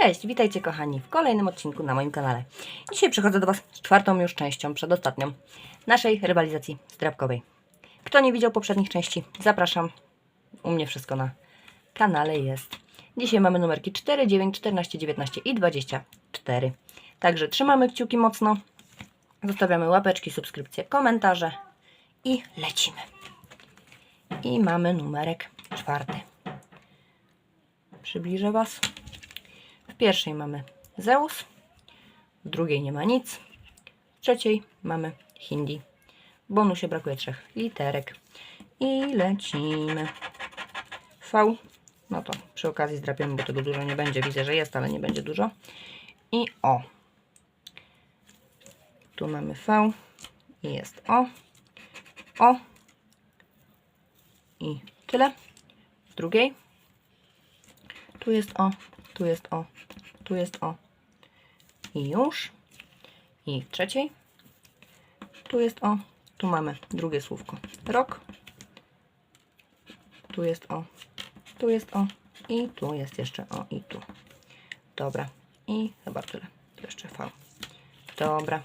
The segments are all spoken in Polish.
Cześć, witajcie kochani w kolejnym odcinku na moim kanale. Dzisiaj przychodzę do Was z czwartą już częścią, przedostatnią, naszej rywalizacji zdrabkowej. Kto nie widział poprzednich części, zapraszam. U mnie wszystko na kanale jest. Dzisiaj mamy numerki 4, 9, 14, 19 i 24. Także trzymamy kciuki mocno, zostawiamy łapeczki, subskrypcje, komentarze i lecimy. I mamy numerek czwarty. Przybliżę Was. W pierwszej mamy Zeus, w drugiej nie ma nic, w trzeciej mamy Hindi. W bonusie brakuje trzech literek. I lecimy. V, no to przy okazji zdrapiemy, bo tego dużo nie będzie. Widzę, że jest, ale nie będzie dużo. I O. Tu mamy V i jest O. O. I tyle. W drugiej. Tu jest O, tu jest O, tu jest O. I już. I w trzeciej. Tu jest O, tu mamy drugie słówko. Rok. Tu jest O, tu jest O. I tu jest jeszcze O i tu. Dobra. I chyba tyle. Jeszcze V. Dobra.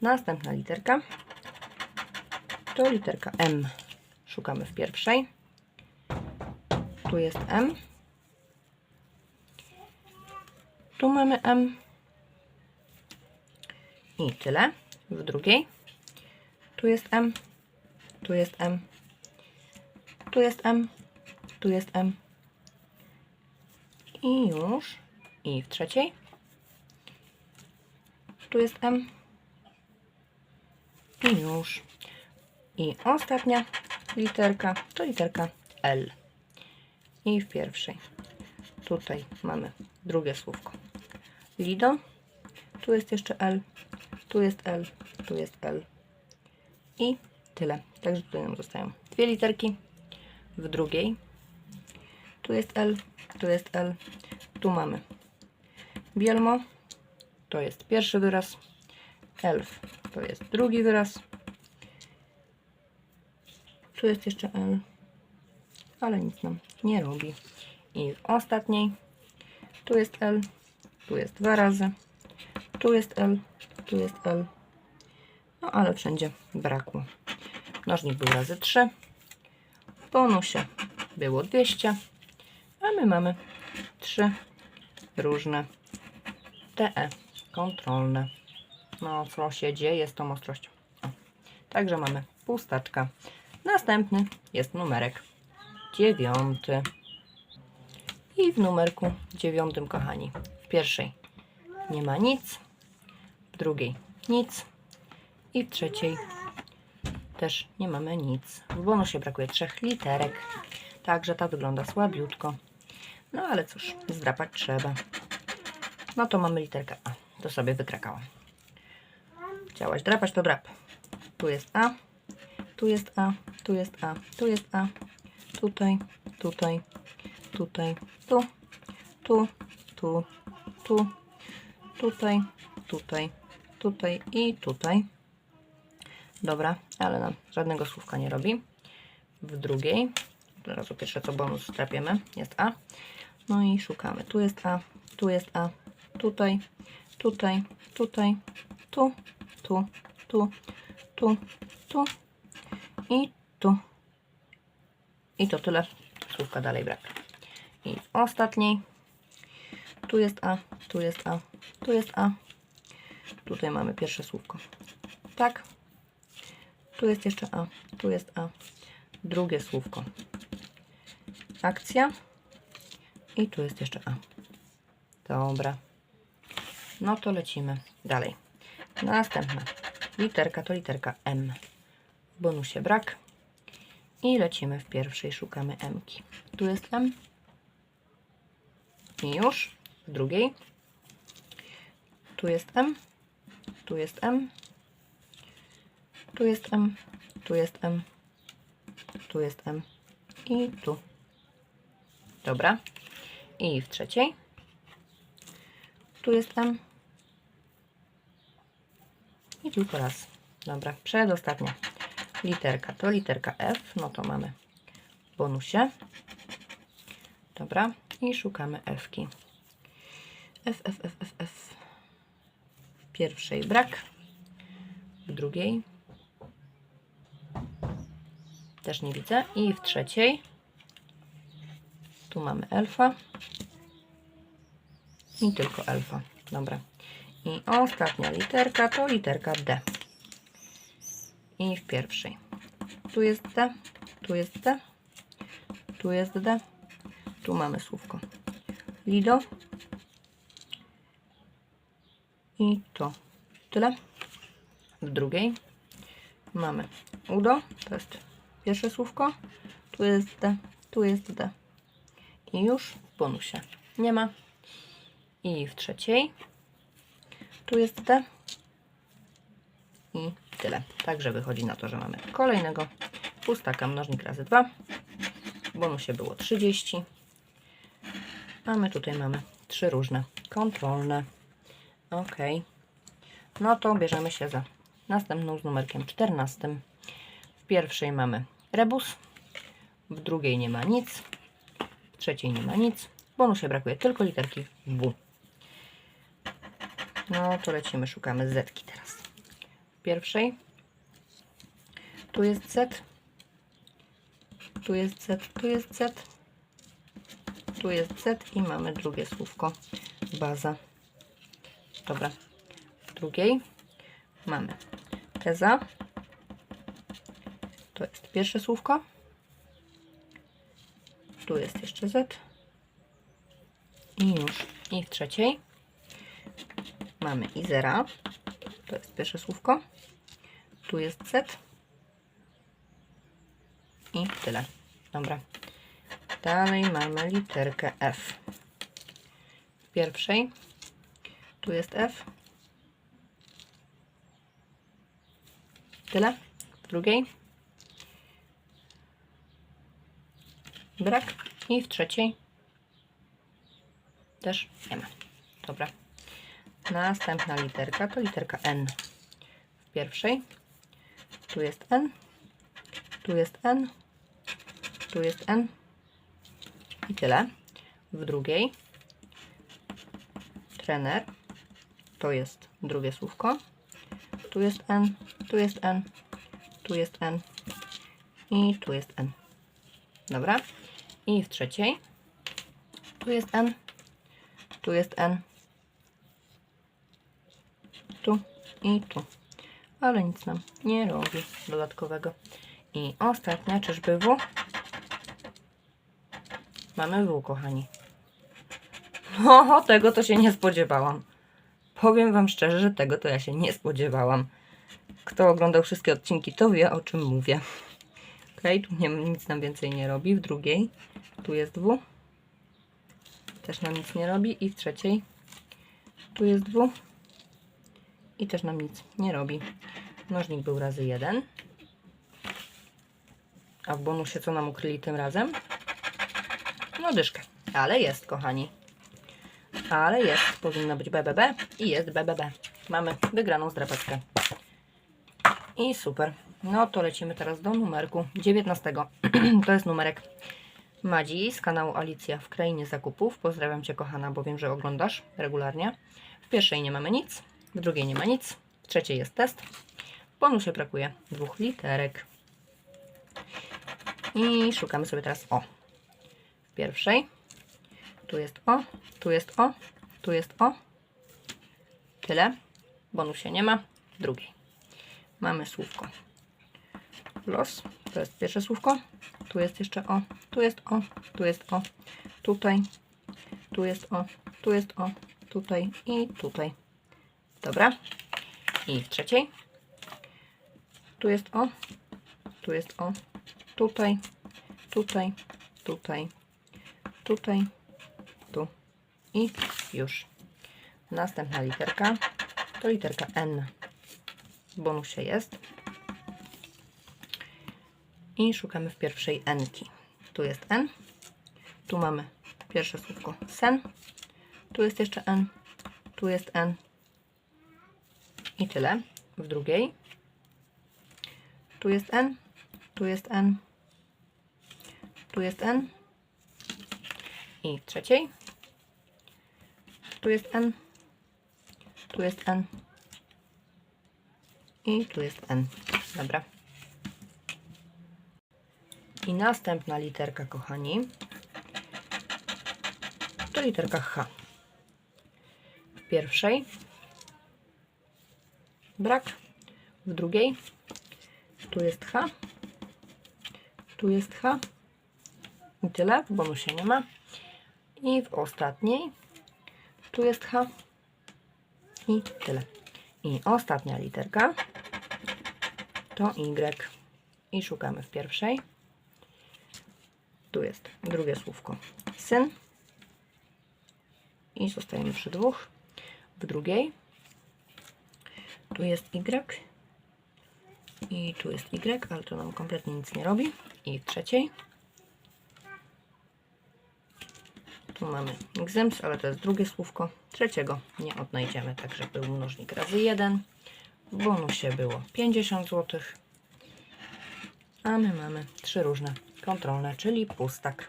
Następna literka. To literka M. Szukamy w pierwszej. Tu jest M. Tu mamy M. I tyle. W drugiej. Tu jest M. Tu jest M. Tu jest M. Tu jest M. I już. I w trzeciej. Tu jest M. I już. I ostatnia literka to literka L. I w pierwszej. Tutaj mamy drugie słówko. Lido. Tu jest jeszcze L. Tu jest L. Tu jest L. I tyle. Także tutaj nam zostają dwie literki. W drugiej. Tu jest L. Tu jest L. Tu mamy Bielmo. To jest pierwszy wyraz. Elf. To jest drugi wyraz. Tu jest jeszcze L. Ale nic nam nie robi. I w ostatniej. Tu jest L. Tu jest dwa razy. Tu jest L. Tu jest L. No ale wszędzie brakło. Mnożnik był razy 3. W bonusie było 200. A my mamy trzy różne TE kontrolne. No co się dzieje z tą ostrością? O. Także mamy pustaczka. Następny jest numerek dziewiąty. I w numerku dziewiątym, kochani, w pierwszej nie ma nic, w drugiej nic i w trzeciej też nie mamy nic. W bonusie brakuje trzech literek, także ta wygląda słabiutko. No ale cóż, zdrapać trzeba. No to mamy literkę A, to sobie wykrakałam. Chciałaś drapać, to drap. Tu jest A, tu jest A, tu jest A, tu jest A, tutaj, tutaj, tutaj, tu, tu, tu, tu, tutaj, tutaj, tutaj i tutaj. Dobra, ale nam żadnego słówka nie robi. W drugiej, teraz pierwsze co bonus trapiemy, jest A. No i szukamy. Tu jest A, tu jest A, tutaj, tutaj, tutaj, tu, tu, tu, tu, tu i tu. I to tyle. Słówka dalej brak. I w ostatniej. Tu jest A, tu jest A, tu jest A. Tutaj mamy pierwsze słówko. Tak. Tu jest jeszcze A, tu jest A. Drugie słówko. Akcja. I tu jest jeszcze A. Dobra. No to lecimy dalej. Następna literka to literka M. W bonusie brak. I lecimy w pierwszej, szukamy M. -ki. Tu jest M. I już. Drugiej. Tu jest M. Tu jest M. Tu jest M. Tu jest M. Tu jest M. I tu. Dobra. I w trzeciej. Tu jest M. I tylko raz. Dobra, przedostatnia literka to literka F. No to mamy w bonusie. Dobra. I szukamy F. F, F, F, F, F. W pierwszej brak. W drugiej też nie widzę. I w trzeciej tu mamy elfa. I tylko elfa. Dobra. I ostatnia literka to literka D. I w pierwszej. Tu jest D, tu jest D, tu jest D, tu mamy słówko Lido. I to tyle. W drugiej mamy Udo, to jest pierwsze słówko. Tu jest D, tu jest D. I już w bonusie nie ma. I w trzeciej tu jest D. I tyle. Także wychodzi na to, że mamy kolejnego pustaka mnożnik razy 2. W bonusie było 30. A my tutaj mamy trzy różne kontrolne. Ok. No to bierzemy się za następną z numerkiem 14. W pierwszej mamy rebus. W drugiej nie ma nic. W trzeciej nie ma nic. W bonusie brakuje tylko literki W. No to lecimy, szukamy zetki teraz. W pierwszej tu jest Z, tu jest Z, tu jest Z, tu jest Z i mamy drugie słówko baza. Dobra. W drugiej mamy teza. To jest pierwsze słówko. Tu jest jeszcze Z. I już. I w trzeciej mamy Izera. To jest pierwsze słówko. Tu jest Z. I tyle. Dobra. Dalej mamy literkę F. W pierwszej tu jest F. Tyle. W drugiej brak. I w trzeciej też nie ma. Dobra. Następna literka to literka N. W pierwszej tu jest N, tu jest N, tu jest N i tyle. W drugiej trener to jest drugie słówko. Tu jest N, tu jest N, tu jest N i tu jest N. Dobra. I w trzeciej tu jest N, tu jest N, tu i tu. Ale nic nam nie robi dodatkowego. I ostatnia, czyżby W? Mamy W, kochani. No, tego to się nie spodziewałam. Powiem Wam szczerze, że tego to ja się nie spodziewałam. Kto oglądał wszystkie odcinki, to wie o czym mówię. Ok, tu nie, nic nam więcej nie robi. W drugiej tu jest W. Też nam nic nie robi. I w trzeciej tu jest W. I też nam nic nie robi. Mnożnik był razy 1. A w bonusie co nam ukryli tym razem? No dyszkę. Ale jest, kochani. Ale jest. Powinno być BBB i jest BBB. Mamy wygraną zdrapeczkę. I super. No to lecimy teraz do numerku 19. to jest numerek Madzi z kanału Alicja w Krainie Zakupów. Pozdrawiam Cię kochana, bo wiem, że oglądasz regularnie. W pierwszej nie mamy nic, w drugiej nie ma nic, w trzeciej jest test. W bonusie brakuje dwóch literek. I szukamy sobie teraz O. W pierwszej tu jest O, tu jest O, tu jest O. Tyle. Bonusie nie ma. W drugiej mamy słówko los. To jest pierwsze słówko. Tu jest jeszcze O, tu jest O, tu jest O, tutaj, tu jest O, tu jest O, tutaj i tutaj. Dobra. I w trzeciej. Tu jest O, tu jest O, tutaj, tutaj, tutaj, tutaj, tu i już. Następna literka to literka N. W bonusie jest. I szukamy w pierwszej N-ki. Tu jest N. Tu mamy pierwsze słówko sen. Tu jest jeszcze N. Tu jest N. I tyle. W drugiej. Tu jest N. Tu jest N. Tu jest N. I trzeciej. Tu jest N. Tu jest N. I tu jest N. Dobra. I następna literka, kochani, to literka H. W pierwszej brak, w drugiej tu jest H, tu jest H i tyle, w bonusie nie ma. I w ostatniej tu jest H i tyle. I ostatnia literka to Y. I szukamy w pierwszej. Tu jest drugie słówko syn. I zostajemy przy dwóch. W drugiej tu jest Y. I tu jest Y, ale to nam kompletnie nic nie robi. I w trzeciej tu mamy Gzyms, ale to jest drugie słówko. Trzeciego nie odnajdziemy, także był mnożnik razy 1. W bonusie było 50 zł. A my mamy trzy różne kontrolne, czyli pustak.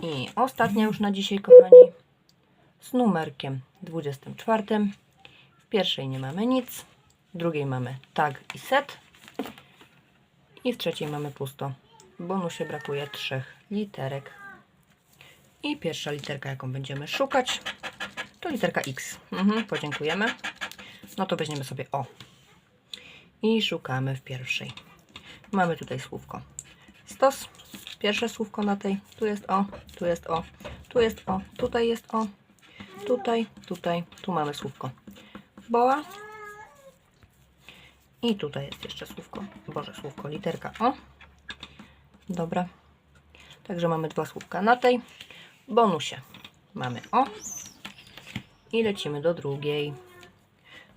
I ostatnia już na dzisiaj, kochani, z numerkiem 24. W pierwszej nie mamy nic, w drugiej mamy tag i set i w trzeciej mamy pusto. W bonusie brakuje trzech literek. I pierwsza literka, jaką będziemy szukać, to literka X. Mhm, podziękujemy. No to weźmiemy sobie O. I szukamy w pierwszej. Mamy tutaj słówko stos. Pierwsze słówko na tej. Tu jest O, tu jest O, tu jest O, tutaj jest O, tutaj, tutaj, tu mamy słówko boa. I tutaj jest jeszcze słówko, boże słówko, literka O. Dobra. Także mamy dwa słówka na tej. Bonusie mamy O. I lecimy do drugiej.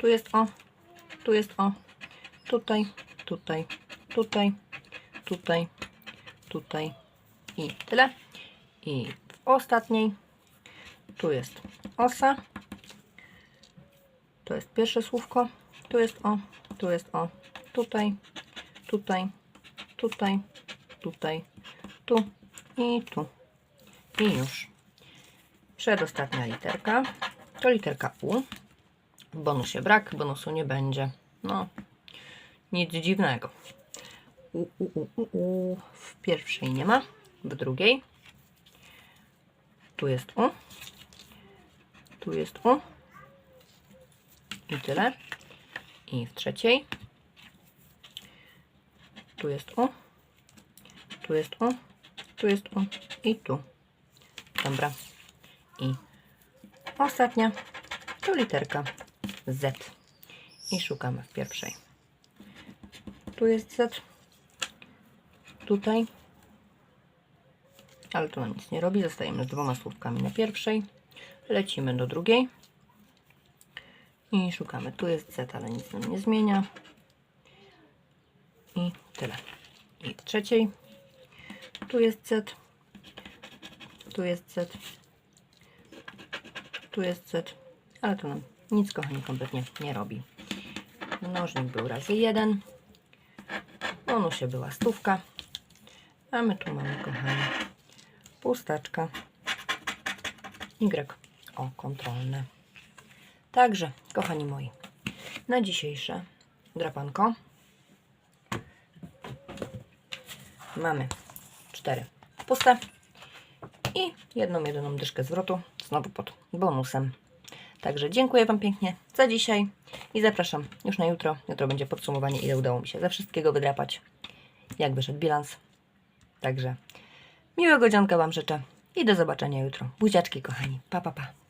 Tu jest O, tu jest O, tutaj, tutaj, tutaj, tutaj, tutaj i tyle. I w ostatniej tu jest osa. To jest pierwsze słówko. Tu jest o, tu jest o, tutaj, tutaj, tutaj, tutaj, tu i tu. I już. Przedostatnia literka to literka U. W bonusie brak, bonusu nie będzie. No, nic dziwnego. U, u, u, u, u. W pierwszej nie ma, w drugiej. Tu jest U. Tu jest U. I tyle. I w trzeciej. Tu jest U. Tu jest U. Tu jest U. I tu. Dobra. I ostatnia to literka Z. I szukamy w pierwszej. Tu jest Z. Tutaj. Ale to nam nic nie robi. Zostajemy z dwoma słówkami na pierwszej. Lecimy do drugiej. I szukamy. Tu jest Z, ale nic nam nie zmienia. I tyle. I trzeciej. Tu jest Z. Tu jest Z. Tu jest Z. Ale to nam nic, kochani, kompletnie nie robi. Mnożnik był razy jeden. Bonusie była stówka. A my tu mamy, kochani, pustaczka. Y. O, kontrolne. Także, kochani moi, na dzisiejsze drapanko mamy cztery puste i jedną, jedyną dyszkę zwrotu, znowu pod bonusem. Także dziękuję Wam pięknie za dzisiaj i zapraszam już na jutro. Jutro będzie podsumowanie, ile udało mi się ze wszystkiego wydrapać, jak wyszedł bilans. Także miłego dzionka Wam życzę i do zobaczenia jutro. Buziaczki kochani. Pa, pa, pa.